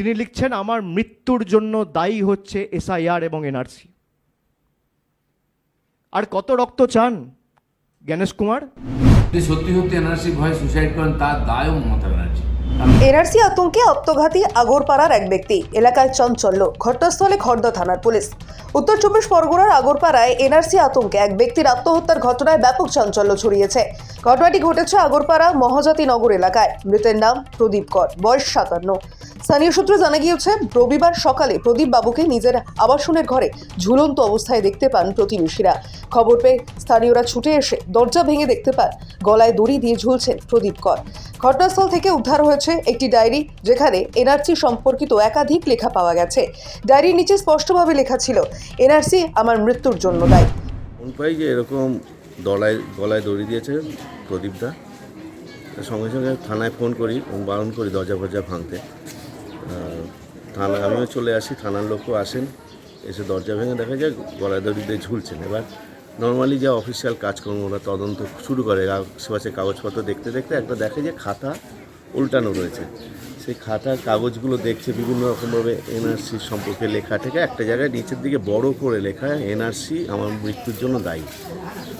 তিনি লিখছেন আমার মৃত্যুর জন্য দায়ী হচ্ছে এসআইআর এবং এনআরসি। আর কত রক্ত চান জ্ঞানেশ কুমার? সত্যি সত্যি এনআরসি ভয় সুসাইড করেন তার দায়ও মমতা ব্যানার্জি। এনআরসি আতঙ্কে আত্মঘাতী আগরপাড়ার এক ব্যক্তি। এলাকায় চঞ্চল্য। ঘটনাস্থলে খর্দা থানার পুলিশ। উত্তর চব্বিশ পরগনার আগরপাড়ায় এনআরসি আতঙ্কে এক ব্যক্তির আত্মহত্যার ঘটনায় ব্যাপক চাঞ্চল্য ছড়িয়েছে। ঘটনাটি ঘটেছে আগরপাড়া মহাজাতি নগর এলাকায়। মৃতের নাম প্রদীপ কর বয়স সাতান্ন। স্থানীয় সূত্রে জানা গিয়েছে, রবিবার সকালে প্রদীপ বাবুকে নিজের আবাসনের ঘরে ঝুলন্ত অবস্থায় দেখতে পান প্রতিবেশীরা। খবর পেয়ে স্থানীয়রা ছুটে এসে দরজা ভেঙে দেখতে পান, গলায় দড়ি দিয়ে ঝুলছেন প্রদীপ কর। ঘটনাস্থল থেকে উদ্ধার হয়েছে একটি ডায়েরি, যেখানে এনআরসি সম্পর্কিত একাধিক লেখা পাওয়া গেছে। ডায়েরির নিচে স্পষ্টভাবে লেখা ছিল, এনআরসি আমার মৃত্যুর জন্য দায়ী। যে এরকম দলায়, গলায় দড়ি দিয়েছে প্রদীপদা। সঙ্গে সঙ্গে থানায় ফোন করি বারণ করি দরজা ফরজা ভাঙতে। থানা আমিও চলে আসি, থানার লোকও আসেন, এসে দরজা ভেঙে দেখা যায় গলায় দড়ি দিয়ে ঝুলছেন। এবার নর্মালি যা অফিসিয়াল কাজকর্ম, ওরা তদন্ত শুরু করে। আশেপাশে কাগজপত্র দেখতে দেখতে একটা দেখে যে খাতা উল্টানো রয়েছে। সেই খাতার কাগজগুলো দেখছে বিভিন্ন রকমভাবে এনআরসি সম্পর্কে লেখা থেকে। একটা জায়গায় নিচের দিকে বড় করে লেখা এনআরসি আমার মৃত্যুর জন্য দায়ী।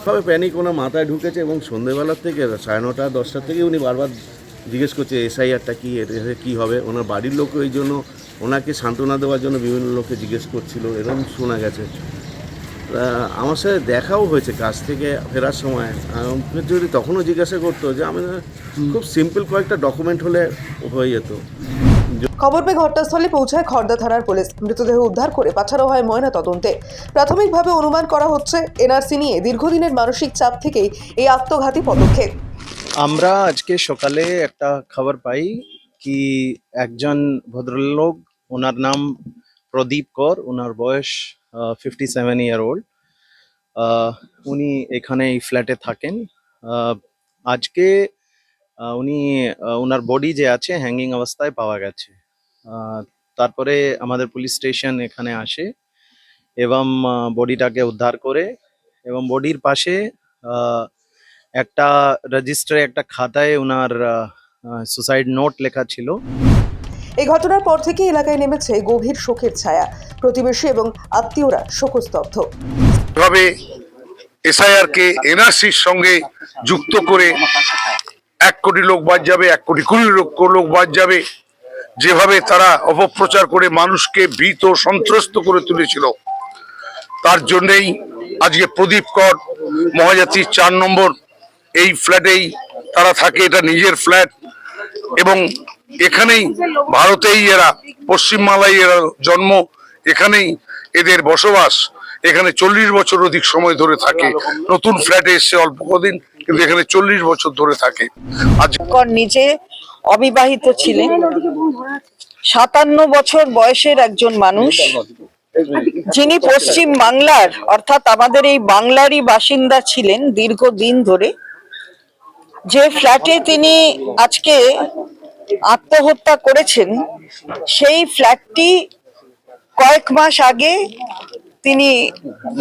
সবে প্যানিক ওনার মাথায় ঢুকেছে এবং সন্ধেবেলার থেকে, সাড়ে নটা, দশটার থেকে উনি বারবার জিজ্ঞেস করছে, এসআইআরটা কী? এটা কী হবে? ওনার বাড়ির লোক ওই জন্য ওনাকে সান্ত্বনা দেওয়ার জন্য বিভিন্ন লোককে জিজ্ঞেস করছিল, এরকম শোনা গেছে। আমার সাথে দেখাও হয়েছে কাজ থেকে ফেরার সময়। যদি তখনও জিজ্ঞাসা করতো যে, আমি খুব সিম্পল কয়েকটা ডকুমেন্ট হলে হয়ে যেত। খবর পেয়ে ঘটনাস্থলে পৌঁছায় খর্দা থানার পুলিশ। মৃতদেহ উদ্ধার করে পাঠানো হয় ময়না তদন্তে। প্রাথমিকভাবে অনুমান করা হচ্ছে, এনআরসি নিয়ে দীর্ঘদিনের মানসিক চাপ থেকেই এই আত্মঘাতী পদক্ষেপ। আমরা আজকে সকালে একটা খবর পাই কি একজন ভদ্রলোক, ওনার নাম প্রদীপ কর, ওনার বয়স ফিফটি সেভেন ইয়ার ওল্ড উনি এখানে এই ফ্ল্যাটে থাকেন। আজকে উনি ওনার বডি যে আছে হ্যাঙ্গিং অবস্থায় পাওয়া গেছে। তারপরে আমাদের পুলিশ স্টেশন এখানে আসে এবং বডিটাকে উদ্ধার করে এবং বডির পাশে একটা রেজিস্টারে একটা খাতায় ওনার সুসাইড নোট লেখা ছিল। এই ঘটনার পর থেকে এলাকায় নেমেছে গভীর শোকের ছায়া। প্রতিবেশী এবং আত্মীয়রা শোকস্তব্ধ। ভাবে এসআইআর কে এনআরসির সঙ্গে যুক্ত করে এক কোটি লোক বাদ যাবে এক কোটি কুড়ি লক্ষ লোক বাদ যাবে। যেভাবে তারা অপপ্রচার করে মানুষকে ভীত সন্ত্রস্ত করে তুলেছিল তার জন্যেই আজকে প্রদীপ কর মহাজাতির চার নম্বর এই ফ্ল্যাটেই তারা থাকে, এটা নিজের ফ্ল্যাট। এবং এখানেই ভারতেই এরা পশ্চিমবাংলায় এরা জন্ম, এখানেই এদের বসবাস। এখানে চল্লিশ বছর অধিক সময় ধরে থাকে। নতুন ফ্ল্যাটে এসছে অল্প কদিন, কিন্তু এখানে চল্লিশ বছর ধরে থাকে। আজ কর নিজে অবিবাহিত ছিলেন। সাতান্ন বছর বয়সের একজন মানুষ, যিনি পশ্চিম বাংলার, অর্থাৎ আমাদের এই বাংলারই বাসিন্দা ছিলেন দীর্ঘদিন ধরে। যে ফ্ল্যাটে তিনি আজকে আত্মহত্যা করেছেন, সেই ফ্ল্যাটটি কয়েক মাস আগে তিনি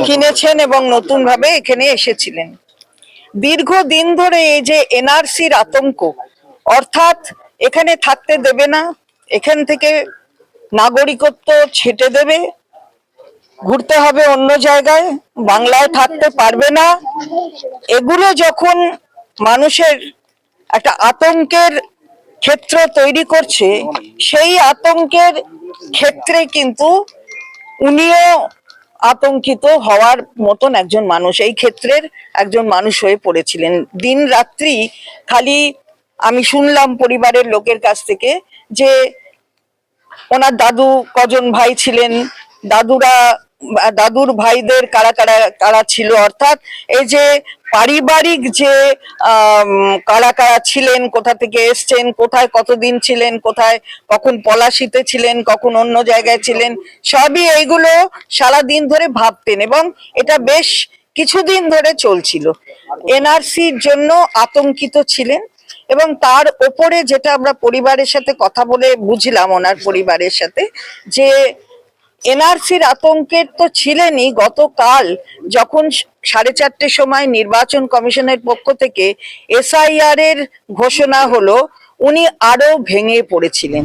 কিনেছেন এবং নতুনভাবে এখানে এসেছিলেন। দীর্ঘদিন ধরে এই যে এনআরসির আতঙ্ক, অর্থাৎ এখানে থাকতে দেবে না, এখান থেকে নাগরিকত্ব ছেটে দেবে, ঘুরতে হবে অন্য জায়গায়, বাংলায় থাকতে পারবে না, এগুলো যখন মানুষের একটা আতঙ্কের ক্ষেত্র তৈরি করছে, সেই আতঙ্কের ক্ষেত্রে কিন্তু উনিও আতঙ্কিত হওয়ার মতন একজন মানুষ, এই ক্ষেত্রের একজন মানুষ হয়ে পড়েছিলেন। দিন রাত্রি খালি আমি শুনলাম পরিবারের লোকের কাছ থেকে যে ওনার দাদু, কজন ভাই ছিলেন, দাদুরা দাদুর ভাইদের কারা কারা কারা ছিল? অর্থাৎ এই যে পারিবারিক যে কারা কারা ছিলেন, কোথা থেকে এসছেন, কোথায় কতদিন ছিলেন, কোথায় কখন পলাশিতে ছিলেন, কখন অন্য জায়গায় ছিলেন, সবই এইগুলো সারা দিন ধরে ভাবতেন এবং এটা বেশ কিছুদিন ধরে চলছিল। এনআরসির জন্য আতঙ্কিত ছিলেন এবং তার ওপরে যেটা আমরা পরিবারের সাথে কথা বলে বুঝলাম, ওনার পরিবারের সাথে, যে এনআরসির আতঙ্কের তো ছিলেনই গতকাল যখন সাড়ে চারটের সময় নির্বাচন কমিশনের পক্ষ থেকে এসআইআর এর ঘোষণা হলো, উনি আরও ভেঙে পড়েছিলেন।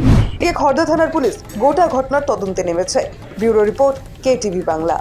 এ খর্দা থানার পুলিশ গোটা ঘটনার তদন্তে নেমেছে। Bureau report, K TV Bangla.